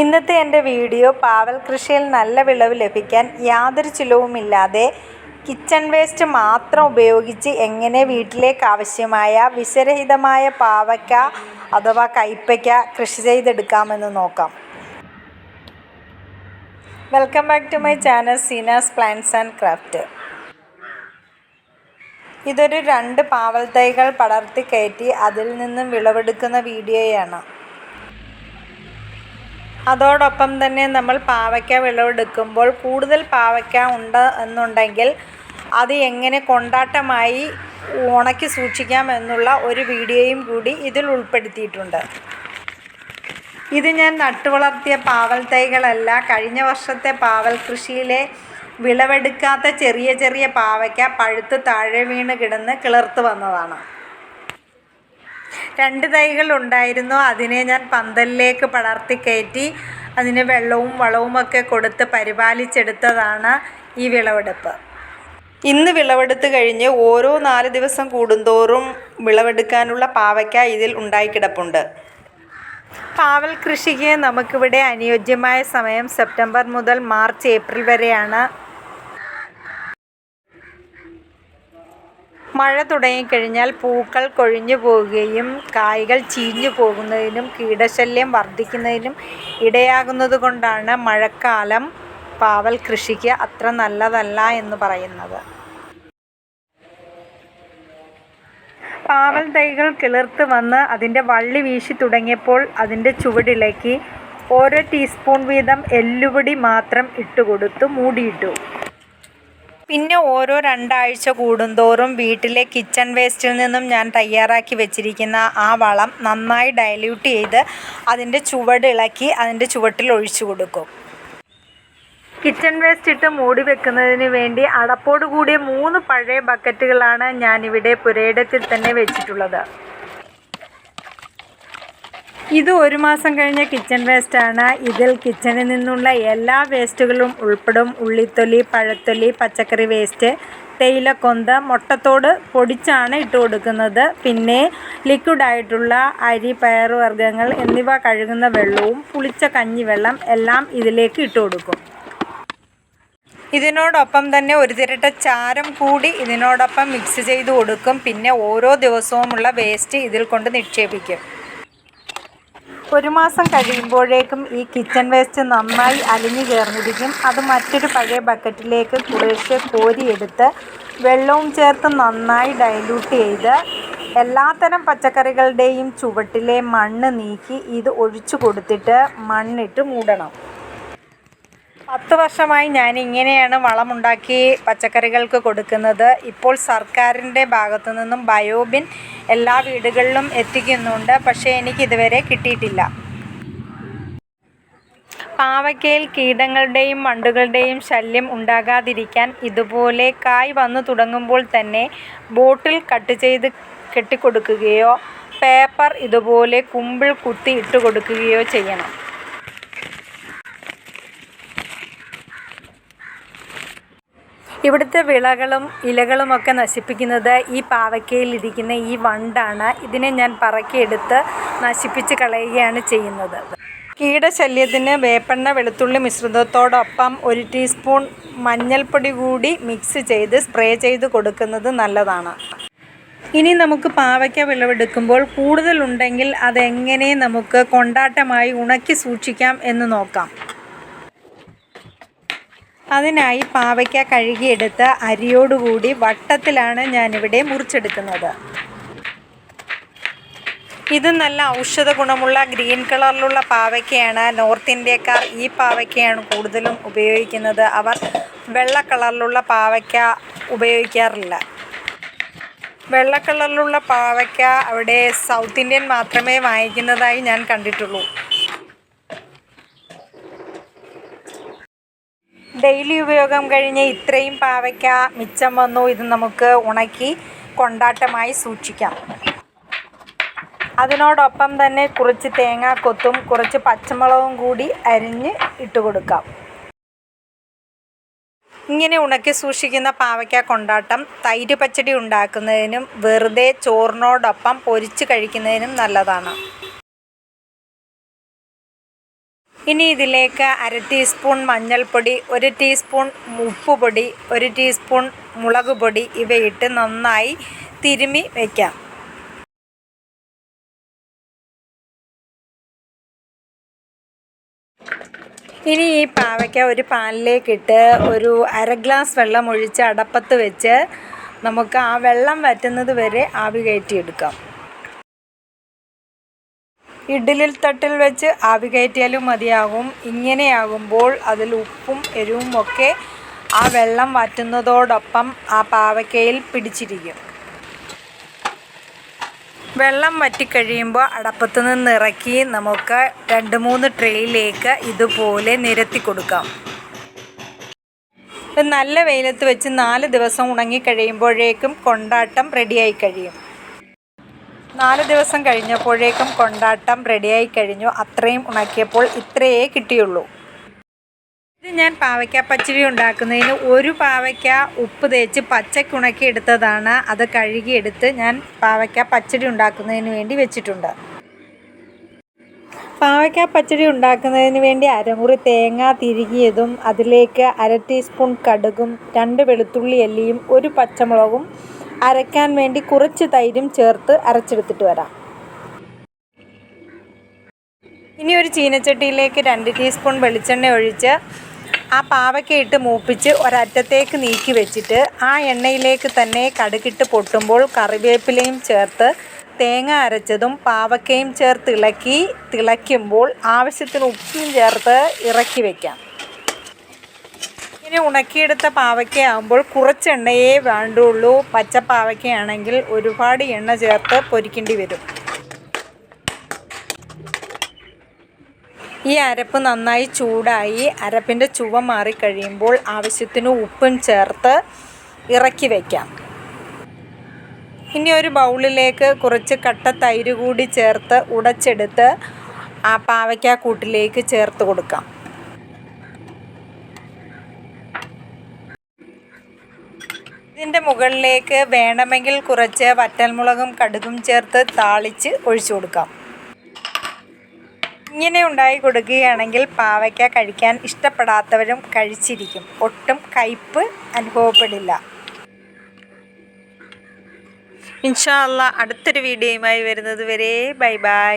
ഇന്നത്തെ എന്റെ വീഡിയോ പാവൽ കൃഷിയിൽ നല്ല വിളവ് ലഭിക്കാൻ യാതൊരു ചിലവുമില്ലാതെ കിച്ചൺ വേസ്റ്റ് മാത്രം ഉപയോഗിച്ച് എങ്ങനെ വീട്ടിലേക്ക് ആവശ്യമായ വിഷരഹിതമായ പാവയ്ക്ക അഥവാ കയ്പയ്ക്ക കൃഷി ചെയ്തെടുക്കാമെന്ന് നോക്കാം. Welcome back to my channel Seena's plants and craft ഇതൊരു രണ്ട് പാവൽ തൈകൾ പടർത്തി കയറ്റി അതിൽ നിന്നും വിളവെടുക്കുന്ന വീഡിയോയാണ്. അതോടൊപ്പം തന്നെ നമ്മൾ പാവയ്ക്ക വിളവെടുക്കുമ്പോൾ കൂടുതൽ പാവയ്ക്ക ഉണ്ട് എന്നുണ്ടെങ്കിൽ അത് എങ്ങനെ കൊണ്ടാട്ടമായി ഉണക്കി സൂക്ഷിക്കാം എന്നുള്ള ഒരു വീഡിയോയും കൂടി ഇതിൽ ഉൾപ്പെടുത്തിയിട്ടുണ്ട്. ഇത് ഞാൻ നട്ടുവളർത്തിയ പാവൽ തൈകളല്ല. കഴിഞ്ഞ വർഷത്തെ പാവൽ കൃഷിയിലെ വിളവെടുക്കാത്ത ചെറിയ ചെറിയ പാവയ്ക്ക പഴുത്ത് താഴെ വീണ് കിടന്ന് കിളിർത്ത് വന്നതാണ്. രണ്ട് തൈകൾ ഉണ്ടായിരുന്നു. അതിനെ ഞാൻ പന്തലിലേക്ക് പടർത്തി കയറ്റി അതിന് വെള്ളവും വളവും ഒക്കെ കൊടുത്ത് പരിപാലിച്ചെടുത്തതാണ് ഈ വിളവെടുപ്പ്. ഇന്ന് വിളവെടുത്ത് കഴിഞ്ഞ് ഓരോ നാല് ദിവസം കൂടുന്തോറും വിളവെടുക്കാനുള്ള പാവയ്ക്ക ഇതിൽ ഉണ്ടായിക്കിടപ്പുണ്ട്. പാവൽ കൃഷിക്ക് നമുക്കിവിടെ അനുയോജ്യമായ സമയം സെപ്റ്റംബർ മുതൽ മാർച്ച് ഏപ്രിൽ വരെയാണ് മഴ തുടങ്ങിക്കഴിഞ്ഞാൽ പൂക്കൾ കൊഴിഞ്ഞു പോവുകയും കായ്കൾ ചീഞ്ഞു പോകുന്നതിനും കീടശല്യം വർദ്ധിക്കുന്നതിനും ഇടയാകുന്നത് കൊണ്ടാണ് മഴക്കാലം പാവൽ കൃഷിക്ക് അത്ര നല്ലതല്ല എന്ന് പറയുന്നത്. പാവൽ തൈകൾ കിളിർത്ത് വന്ന് അതിന്റെ വള്ളി വീശി തുടങ്ങിയപ്പോൾ അതിന്റെ ചുവടിളക്കി ഓരോ ടീസ്പൂൺ വീതം എല്ലുപൊടി മാത്രം ഇട്ടുകൊടുത്ത് മൂടിയിട്ടു. പിന്നെ ഓരോ രണ്ടാഴ്ച കൂടുന്തോറും വീട്ടിലെ കിച്ചൺ വേസ്റ്റിൽ നിന്നും ഞാൻ തയ്യാറാക്കി വെച്ചിരിക്കുന്ന ആ വളം നന്നായി ഡൈല്യൂട്ട് ചെയ്ത് അതിന്റെ ചുവട് ഇളക്കി അതിന്റെ ചുവട്ടിൽ ഒഴിച്ചു കൊടുക്കും. കിച്ചൺ വേസ്റ്റ് ഇട്ട് മൂടി വെക്കുന്നതിന് വേണ്ടി അടപ്പോട് കൂടിയ മൂന്ന് പഴയ ബക്കറ്റുകളാണ് ഞാനിവിടെ പുരയിടത്തിൽ തന്നെ വെച്ചിട്ടുള്ളത്. ഇത് ഒരു മാസം കഴിഞ്ഞ കിച്ചൺ വേസ്റ്റാണ് ഇതിൽ കിച്ചണിൽ നിന്നുള്ള എല്ലാ വേസ്റ്റുകളും ഉൾപ്പെടും. ഉള്ളിത്തൊലി പഴത്തൊലി പച്ചക്കറി വേസ്റ്റ് തേയിലക്കൊന്ത് മുട്ടത്തോട് പൊടിച്ചാണ് ഇട്ട് കൊടുക്കുന്നത്. പിന്നെ ലിക്വിഡായിട്ടുള്ള അരി പയർ വർഗങ്ങൾ എന്നിവ കഴുകുന്ന വെള്ളവും പുളിച്ച കഞ്ഞിവെള്ളം എല്ലാം ഇതിലേക്ക് ഇട്ട് കൊടുക്കും. ഇതിനോടൊപ്പം തന്നെ ഒരു തിരട്ട ചാരം കൂടി ഇതിനോടൊപ്പം മിക്സ് ചെയ്ത് കൊടുക്കും. പിന്നെ ഓരോ ദിവസവുമുള്ള വേസ്റ്റ് ഇതിൽ കൊണ്ട് നിക്ഷേപിക്കും. ഒരു മാസം കഴിയുമ്പോഴേക്കും ഈ കിച്ചൺ വേസ്റ്റ് നന്നായി അലിഞ്ഞു ചേർന്നിരിക്കും അത് മറ്റൊരു പഴയ ബക്കറ്റിലേക്ക് കുറേശ്ശെ കോരിയെടുത്ത് വെള്ളവും ചേർത്ത് നന്നായി ഡൈല്യൂട്ട് ചെയ്ത് എല്ലാത്തരം പച്ചക്കറികളുടെയും ചുവട്ടിലെ മണ്ണ് നീക്കി ഇത് ഒഴിച്ചു കൊടുത്തിട്ട് മണ്ണിട്ട് മൂടണം. പത്ത് വർഷമായി ഞാൻ ഇങ്ങനെയാണ് വളമുണ്ടാക്കി പച്ചക്കറികൾക്ക് കൊടുക്കുന്നത്. ഇപ്പോൾ സർക്കാരിന്റെ ഭാഗത്തു നിന്നും ബയോബിൻ എല്ലാ വീടുകളിലും എത്തിക്കുന്നുണ്ട്. പക്ഷേ എനിക്ക് ഇതുവരെ കിട്ടിയിട്ടില്ല. പാവയ്ക്കയിൽ കീടങ്ങളുടെയും മണ്ടുകളുടെയും ശല്യം ഉണ്ടാകാതിരിക്കാൻ ഇതുപോലെ കായ് വന്നു തുടങ്ങുമ്പോൾ തന്നെ ബോട്ടിൽ കട്ട് ചെയ്ത് കെട്ടിക്കൊടുക്കുകയോ പേപ്പർ ഇതുപോലെ കുമ്പിൾ കുത്തി ഇട്ട് കൊടുക്കുകയോ ചെയ്യണം. ഇവിടുത്തെ വിളകളും ഇലകളുമൊക്കെ നശിപ്പിക്കുന്നത് ഈ പാവയ്ക്കയിൽ ഇരിക്കുന്ന ഈ വണ്ടാണ്. ഇതിനെ ഞാൻ പറക്കിയെടുത്ത് നശിപ്പിച്ച് കളയുകയാണ് ചെയ്യുന്നത്. കീടശല്യത്തിന് വേപ്പെണ്ണ വെളുത്തുള്ളി മിശ്രിതത്തോടൊപ്പം ഒരു ടീസ്പൂൺ മഞ്ഞൾപ്പൊടി കൂടി മിക്സ് ചെയ്ത് സ്പ്രേ ചെയ്ത് കൊടുക്കുന്നത് നല്ലതാണ്. ഇനി നമുക്ക് പാവയ്ക്ക വിളവെടുക്കുമ്പോൾ കൂടുതലുണ്ടെങ്കിൽ അതെങ്ങനെ നമുക്ക് കൊണ്ടാട്ടമായി ഉണക്കി സൂക്ഷിക്കാം എന്ന് നോക്കാം. അതിനായി പാവയ്ക്ക കഴുകിയെടുത്ത് അരിയോടുകൂടി വട്ടത്തിലാണ് ഞാനിവിടെ മുറിച്ചെടുക്കുന്നത്. ഇത് നല്ല ഔഷധ ഗുണമുള്ള ഗ്രീൻ കളറിലുള്ള പാവയ്ക്കയാണ്. നോർത്ത് ഇന്ത്യക്കാർ ഈ പാവയ്ക്കയാണ് കൂടുതലും ഉപയോഗിക്കുന്നത്. അവർ വെള്ള കളറിലുള്ള പാവയ്ക്ക ഉപയോഗിക്കാറില്ല. വെള്ള കളറിലുള്ള പാവയ്ക്ക അവിടെ സൗത്ത് ഇന്ത്യൻ മാത്രമേ വാങ്ങിക്കുന്നതായി ഞാൻ കണ്ടിട്ടുള്ളൂ. ഡെയിലി ഉപയോഗം കഴിഞ്ഞ് ഇത്രയും പാവയ്ക്ക മിച്ചം വന്നു. ഇത് നമുക്ക് ഉണക്കി കൊണ്ടാട്ടമായി സൂക്ഷിക്കാം. അതിനോടൊപ്പം തന്നെ കുറച്ച് തേങ്ങാക്കൊത്തും കുറച്ച് പച്ചമുളകും കൂടി അരിഞ്ഞ് ഇട്ട് കൊടുക്കാം. ഇങ്ങനെ ഉണക്കി സൂക്ഷിക്കുന്ന പാവയ്ക്ക കൊണ്ടാട്ടം തൈര് പച്ചടി ഉണ്ടാക്കുന്നതിനും വെറുതെ ചോറിനോടൊപ്പം പൊരിച്ച് കഴിക്കുന്നതിനും നല്ലതാണ്. ഇനി ഇതിലേക്ക് അര ടീസ്പൂൺ മഞ്ഞൾപ്പൊടി ഒരു ടീസ്പൂൺ ഉപ്പുപൊടി ഒരു ടീസ്പൂൺ മുളക് പൊടി ഇവയിട്ട് നന്നായി തിരുമി വയ്ക്കാം ഇനി ഈ പാവയ്ക്ക ഒരു പാനിലേക്കിട്ട് ഒരു അര ഗ്ലാസ് വെള്ളം ഒഴിച്ച് അടപ്പത്ത് വെച്ച് നമുക്ക് ആ വെള്ളം വറ്റുന്നത് വരെ ആവി കയറ്റിയെടുക്കാം. ഇഡ്ഡലിൽ തട്ടിൽ വെച്ച് ആവി കയറ്റിയാലും മതിയാകും. ഇങ്ങനെയാകുമ്പോൾ അതിൽ ഉപ്പും എരിവും ഒക്കെ ആ വെള്ളം വറ്റുന്നതോടൊപ്പം ആ പാവയ്ക്കയിൽ പിടിച്ചിരിക്കും. വെള്ളം വറ്റിക്കഴിയുമ്പോൾ അടപ്പത്ത് നിന്ന് ഇറക്കി നമുക്ക് രണ്ട് മൂന്ന് ട്രേയിലേക്ക് ഇതുപോലെ നിരത്തി കൊടുക്കാം. നല്ല വെയിലത്ത് വെച്ച് നാല് ദിവസം ഉണങ്ങി കഴിയുമ്പോഴേക്കും കൊണ്ടാട്ടം റെഡിയായി കഴിയും. നാല് ദിവസം കഴിഞ്ഞപ്പോഴേക്കും കൊണ്ടാട്ടം റെഡിയായി കഴിഞ്ഞു. അത്രയും ഉണക്കിയപ്പോൾ ഇത്രയേ കിട്ടിയുള്ളൂ. ഇത് ഞാൻ പാവയ്ക്ക പച്ചടി ഉണ്ടാക്കുന്നതിന് ഒരു പാവയ്ക്ക ഉപ്പ് തേച്ച് പച്ചയ്ക്ക് ഉണക്കി എടുത്തതാണ് അത് കഴുകിയെടുത്ത് ഞാൻ പാവയ്ക്ക പച്ചടി ഉണ്ടാക്കുന്നതിന് വേണ്ടി വെച്ചിട്ടുണ്ട്. പാവയ്ക്ക പച്ചടി ഉണ്ടാക്കുന്നതിന് വേണ്ടി അരമുറി തേങ്ങ തിരുകിയതും അതിലേക്ക് അര ടീസ്പൂൺ കടുകും രണ്ട് വെളുത്തുള്ളി അല്ലിയും ഒരു പച്ചമുളകും അരയ്ക്കാൻ വേണ്ടി കുറച്ച് തൈരും ചേർത്ത് അരച്ചെടുത്തിട്ട് വരാം. ഇനി ഒരു ചീനച്ചട്ടിയിലേക്ക് രണ്ട് ടീസ്പൂൺ വെളിച്ചെണ്ണ ഒഴിച്ച് ആ പാവയ്ക്ക ഇട്ട് മൂപ്പിച്ച് ഒരറ്റത്തേക്ക് നീക്കി വെച്ചിട്ട് ആ എണ്ണയിലേക്ക് തന്നെ കടുകിട്ട് പൊട്ടുമ്പോൾ കറിവേപ്പിലയും ചേർത്ത് തേങ്ങ അരച്ചതും പാവക്കയും ചേർത്ത് ഇളക്കി തിളയ്ക്കുമ്പോൾ ആവശ്യത്തിന് ഉപ്പും ചേർത്ത് ഇറക്കി വയ്ക്കാം ഇനി ഉണക്കിയെടുത്ത പാവയ്ക്കയാകുമ്പോൾ കുറച്ച് എണ്ണയേ വേണ്ടുള്ളൂ. പച്ച പാവയ്ക്കയാണെങ്കിൽ ഒരുപാട് എണ്ണ ചേർത്ത് പൊരിക്കേണ്ടി വരും. ഈ അരപ്പ് നന്നായി ചൂടായി അരപ്പിന്റെ ചുവ മാറിക്കഴിയുമ്പോൾ ആവശ്യത്തിന് ഉപ്പും ചേർത്ത് ഇറക്കി വയ്ക്കാം ഇനി ഒരു ബൗളിലേക്ക് കുറച്ച് കട്ട തൈര് കൂടി ചേർത്ത് ഉടച്ചെടുത്ത് ആ പാവയ്ക്ക കൂട്ടിലേക്ക് ചേർത്ത് കൊടുക്കാം. ഇതിന്റെ മുകളിലേക്ക് വേണമെങ്കിൽ കുറച്ച് വറ്റൽമുളകും കടുകും ചേർത്ത് താളിച്ച് ഒഴിച്ചു കൊടുക്കാം. ഇങ്ങനെ ഉണ്ടായി കൊടുക്കുകയാണെങ്കിൽ പാവയ്ക്ക കഴിക്കാൻ ഇഷ്ടപ്പെടാത്തവരും കഴിച്ചിരിക്കും. ഒട്ടും കയ്പ്പ് അനുഭവപ്പെടില്ല. ഇൻഷാ അല്ലാ അടുത്തൊരു വീഡിയോയുമായി വരുന്നത് വരെ ബൈ ബൈ.